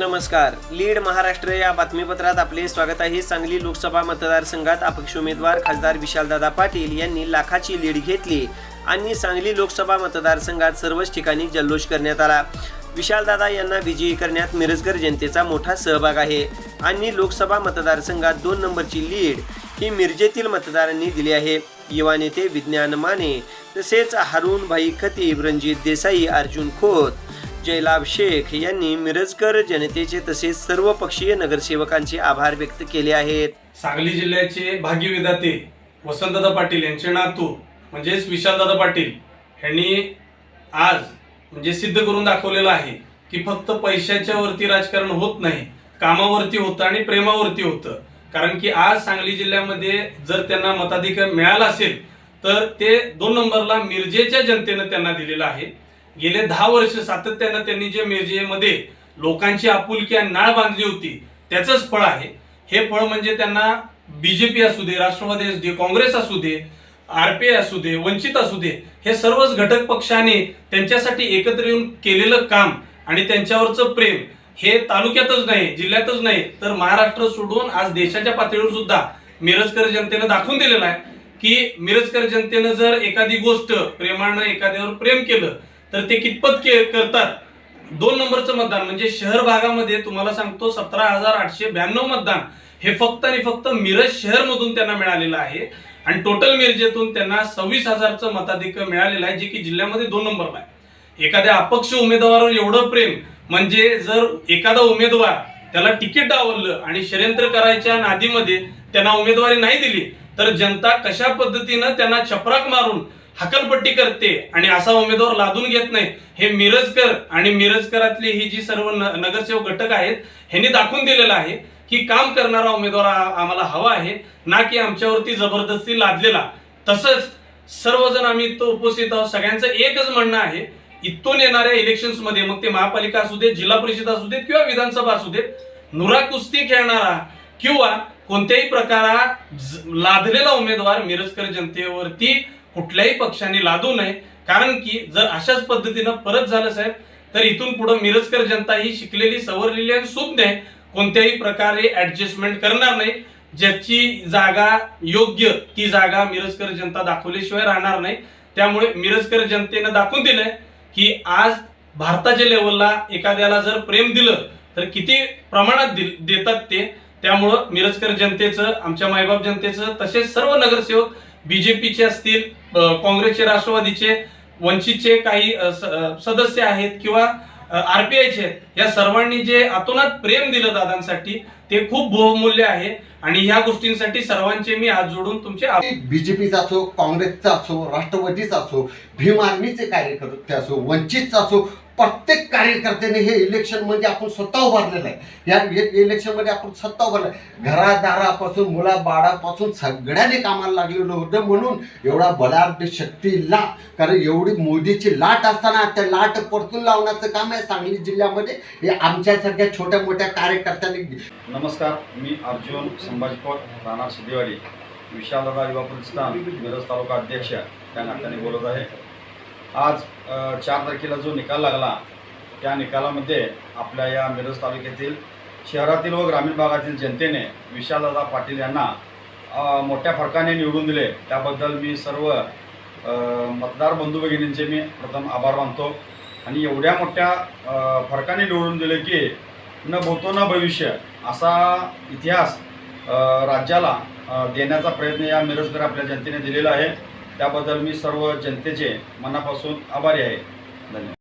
नमस्कार. लीड महाराष्ट्र या बातमीपत्रात आपले स्वागत आहे. सांगली लोकसभा मतदारसंघात अपक्ष उमेदवार खासदार विशालदादा पाटील यांनी लाखाची लीड घेतली आणि सांगली लोकसभा मतदारसंघात सर्वच ठिकाणी जल्लोष करण्यात आला. विशालदादा यांना विजयी करण्यात मिरजगर जनतेचा मोठा सहभाग आहे आणि लोकसभा मतदारसंघात दोन नंबरची लीड ही मिरजेतील मतदारांनी दिली आहे. युवा नेते विज्ञान माने तसेच हारून भाई खतीब रणजित देसाई अर्जुन खोत जयलाभ शेख यांनी मिरजकर जनतेचे तसेच सर्व पक्षीय नगरसेवकांचे आभार व्यक्त केले आहेत. सांगली जिल्ह्याचे भाग्यविधाते वसंतदादा पाटील यांचे नातू म्हणजेच विशालदादा पाटील यांनी आज म्हणजे सिद्ध करून दाखवलेलं आहे की फक्त पैशाच्या वरती राजकारण होत नाही कामावरती होतं आणि प्रेमावरती होतं. कारण की आज सांगली जिल्ह्यामध्ये जर त्यांना मताधिकार मिळाला असेल तर ते दोन नंबरला मिरजेच्या जनतेनं त्यांना दिलेलं आहे. गेले दहा वर्ष सातत्यानं त्यांनी जे मिरजेमध्ये लोकांची आपुलकी आणि नाळ बांधली होती त्याचंच फळ आहे. हे फळ म्हणजे त्यांना बीजेपी असू दे राष्ट्रवादी असू दे काँग्रेस असू दे आरपीआय असू दे वंचित असू दे हे सर्वच घटक पक्षाने त्यांच्यासाठी एकत्र येऊन केलेलं काम आणि त्यांच्यावरचं प्रेम हे तालुक्यातच नाही जिल्ह्यातच नाही तर महाराष्ट्र सोडून आज देशाच्या पातळीवर सुद्धा मिरजकर जनतेनं दाखवून दिलेलं आहे की मिरजकर जनतेनं जर एखादी गोष्ट प्रेमानं एखाद्यावर प्रेम केलं तर ते कितपत के करतात? दोन नंबरचं मतदान म्हणजे शहर भागामध्ये तुम्हाला सांगतो सतरा हजार आठशे ब्याण्णव मतदान हे फक्त आणि फक्त मिरज शहरमधून त्यांना मिळालेलं आहे. आणि टोटल मिरजेतून त्यांना सव्वीस हजारचं मताधिक्य मिळालेलं आहे जे की जिल्ह्यामध्ये दोन नंबरला आहे. एखाद्या अपक्ष उमेदवारावर एवढं प्रेम म्हणजे जर एखादा उमेदवार त्याला तिकीट डावललं आणि षडयंत्र करायच्या नादीमध्ये त्यांना उमेदवारी नाही दिली तर जनता कशा पद्धतीनं त्यांना चपराक मारून हकलपट्टी करते आणि असा उमेदवार लादून घेत नाही. हे मिरजकर आणि मिरजकरातली ही जी सर्व न- नगरसेवक घटक आहेत ह्यांनी दाखवून दिलेलं आहे की काम करणारा उमेदवार आम्हाला हवा आहे ना की आमच्यावरती जबरदस्ती लादलेला. तसंच सर्वजण आम्ही इथं उपस्थित आहोत. सगळ्यांचं एकच म्हणणं आहे इथून येणाऱ्या इलेक्शन्समध्ये मग ते महापालिका असू देत जिल्हा परिषद असू देत किंवा विधानसभा असू देत नुरा कुस्ती खेळणारा किंवा कोणत्याही प्रकारा लादलेला उमेदवार मिरजकर जनतेवरती कुठल्याही पक्षाने लादू नये. कारण की जर अशाच पद्धतीनं परत झालं साहेब तर इथून पुढे मिरजकर जनता ही शिकलेली सवरलेली आणि सुज्ञ आहे. कोणत्याही प्रकारे ऍडजस्टमेंट करणार नाही. ज्याची जागा योग्य ती जागा मिरजकर जनता दाखवल्याशिवाय राहणार नाही. त्यामुळे मिरजकर जनतेनं दाखवून दिलंय की आज भारताच्या लेवलला एखाद्याला जर प्रेम दिलं तर किती प्रमाणात देतात ते. त्यामुळं मिरजकर जनतेचं आमच्या मायबाप जनतेचं तसेच सर्व नगरसेवक बीजेपीचे असतील काँग्रेसचे राष्ट्रवादीचे वंचितचे काही सदस्य आहेत किंवा आरपीआयचे आहेत या सर्वांनी जे अतोनात प्रेम दिलं दादांसाठी ते खूप बहुमूल्य आहे आणि ह्या गोष्टींसाठी सर्वांचे मी हात जोडून तुमचे बीजेपीचा असो काँग्रेसचा असो राष्ट्रवादीचा असो भीम आर्मीचे कार्यकर्ते असो वंचितचा असो प्रत्येक कार्यकर्त्याने हे इलेक्शन म्हणजे आपण स्वतः उभारलेलं आहे. या इलेक्शनमध्ये आपण स्वतः उभारलं घरादारापासून मुला बाळापासून सगळ्यांनी कामाला लागलेलं होतं म्हणून एवढा बलाढ्य शक्तीला कारण एवढी मोदीची लाट असताना त्या लाट परतून लावण्याचं काम आहे सांगली जिल्ह्यामध्ये. हे आमच्यासारख्या छोट्या मोठ्या कार्यकर्त्यांनी नमस्कार मी अर्जुन संभाजी राणा सिद्धेवाडी विशालदा युवा प्रतिष्ठान मिरज तालुका अध्यक्ष त्या नात्याने बोलत आहे. आज चार तारखेला जो निकाल लागला त्या निकालामध्ये आपल्या या मिरज तालुक्यातील शहरातील व ग्रामीण भागातील जनतेने विशालदादा पाटील यांना मोठ्या फरकाने निवडून दिले. त्याबद्दल मी सर्व मतदार बंधू भगिनींचे मी प्रथम आभार मानतो. आणि एवढ्या मोठ्या फरकाने निवडून दिले की न भूतो न भविष्य असा इतिहास राज्याला देण्याचा प्रयत्न या मिरजकर आपल्या जनतेने दिलेला आहे. त्याबद्दल मी सर्व जनतेचे मनापासून आभारी आहे. धन्यवाद.